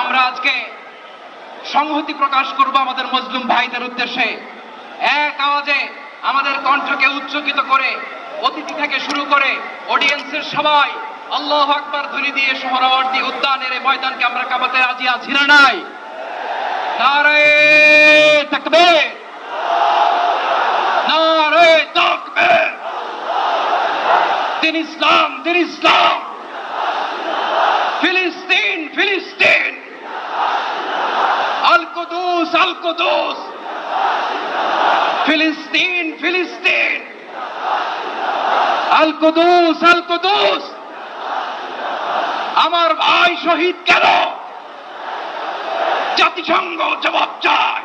আমরা আজকে সংহতি প্রকাশ করব আমাদের মুসলিম ভাইদের উদ্দেশ্যে। এক আওয়াজে আমাদের কণ্ঠকে উচ্চকিত করে, অতিথি থেকে শুরু করে অডিয়েন্সের সবাই আল্লাহ আকবার ধ্বনি দিয়ে সোহরাওয়ার্দী উদ্যানের এই ময়দানকে আমরা কাবাতে রাজি আছি না নাই? তাকবীর। দিন ইসলাম দিন ইসলাম ফিলিস্তিন ফিলিস্তিন আল ফিলিস্তিন ফিলিস্তিন আল কুদুস আল কুদুস আমার ভাই শহীদ কেন জাতিসংঘ জবাব চায়।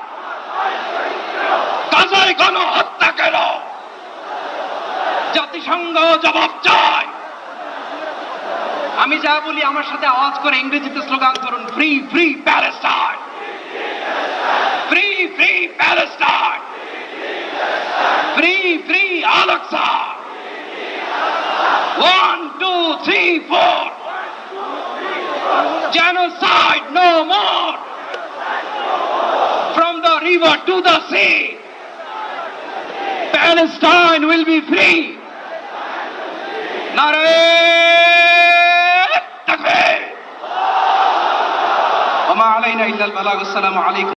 গণ হত্যা কেন? জাতিসংঘ জবাব চায়। আমি যা বলি আমার সাথে আওয়াজ করে ইংরেজিতে স্লোগান করুন free free three, four. Genocide no more. From the river to the sea. Palestine will be free. Nare Takbir. alayna illa al-balaq. Assalamu alaykum.